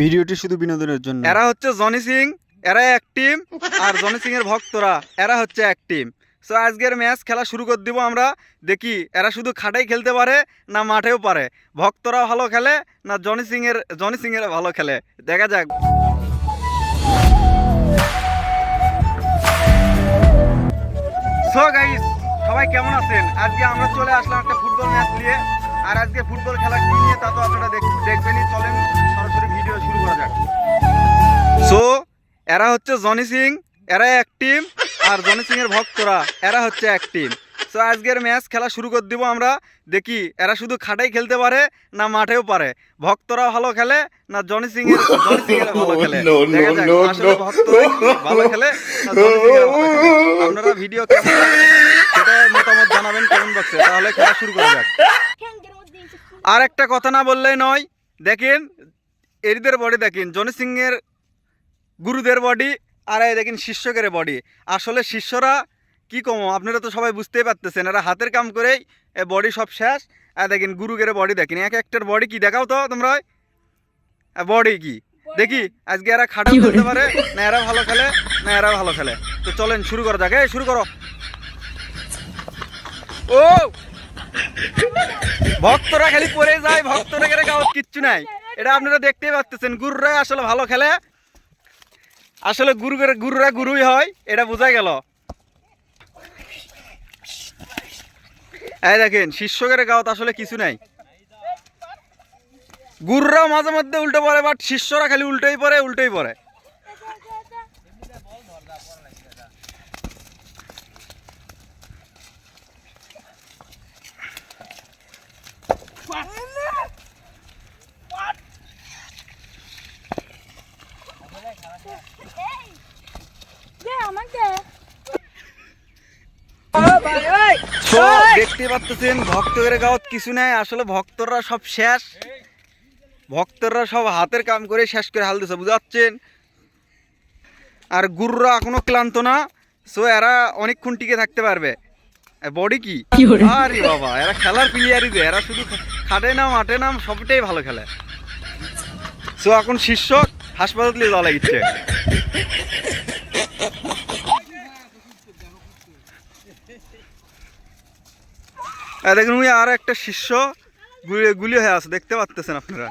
ভিডিওটি শুধু বিনোদনের জন্য। এরা হচ্ছে জনি সিং এরা এক টিম আর জনি সিং এর ভক্তরা, এরা হচ্ছে এক টিম সো আজকের ম্যাচ খেলা শুরু করে দিব আমরা। দেখি, এরা শুধু খাটেই খেলতে পারে না মাঠেও পারে? ভক্তরা ভালো খেলে না জনি সিং এর জনি সিং এর ভালো খেলে? দেখা যাক। সো গাইস সবাই কেমন আছেন? আজকে আমরা চলে আসলাম একটা ফুটবল ম্যাচ নিয়ে। আর আজকে ফুটবল খেলা এরা হচ্ছে জনি সিং এরা এক টিম আর জনি সিং এর ভক্তরা এরা হচ্ছে এক টিম সো আজকের ম্যাচ খেলা শুরু করে দিব আমরা। দেখি এরা শুধু খাটাই খেলতে পারে না মাঠেও পারে? ভক্তরা ভালো খেলে না জনি সিং এর জনি সিং এর ভালো খেলে? দেখা যাক আসলে. ভক্তরা ভালো খেলে না জনি সিং এর ভালো খেলে। আপনারা ভিডিও কেমন সেটা মতামত জানাবেন কমেন্ট বক্সে তাহলে খেলা শুরু করা যাক। আর একটা কথা না বললেই নয় দেখেন এরিদের বডি দেখেন জনি সিং এর গুরুদের বডি আর এই দেখেন শিষ্যকের বডি আসলে শিষ্যরা কি কম আপনারা তো সবাই বুঝতেই পারতেছেন এরা হাতের কাম করেই এ বডি সব শেষ। আর দেখেন গুরুগের বডি দেখেন এক একটার বডি কি দেখাও তো তোমরা? বডি কি? দেখি আজকে এরা খাটো খেলতে পারে না এরা ভালো খেলে না এরা ভালো খেলে। তো চলেন শুরু করো যাক। এই শুরু করো। ও! ভক্তরা খালি পরে যায় ভক্তরা কিচ্ছু নাই। এটা আপনারা দেখতেই পাচ্ছেন গুরুরাই আসলে ভালো খেলে আসলে গুরু গুরুরা গুরুই হয়, এটা বোঝা গেল। এই দেখেন শিষ্যকের গাওয়াত আসলে কিছু নাই। গুরুরাও মাঝে মধ্যে উল্টো পড়ে বাট শিষ্যরা খালি উল্টোই পড়ে উল্টোই পড়ে। আমাকে তো দেখতে পাচ্ছেন ভক্তদের গাওয়াত কিছু নাই আসলে ভক্তরা সব শেষ। ভক্তরা সব হাতের কাম করে শেষ করে হাল দিছে বুঝাচ্ছেন? আর গুরুরা এখনও ক্লান্ত না সো এরা অনেকক্ষণ টিকে থাকতে পারবে। বডি কি? আরে বাবা এরা খেলার প্লেয়ারই যে এরা শুধু খাটে না মাঠে নাম সবটাই ভালো খেলে। সো এখন শীর্ষ হাসপাতালে যাওয়া লাগিচ্ছে দেখুন উনি আর একটা শিষ্য গুলি হয়ে আছে দেখতে পাচ্তেছেন আপনারা।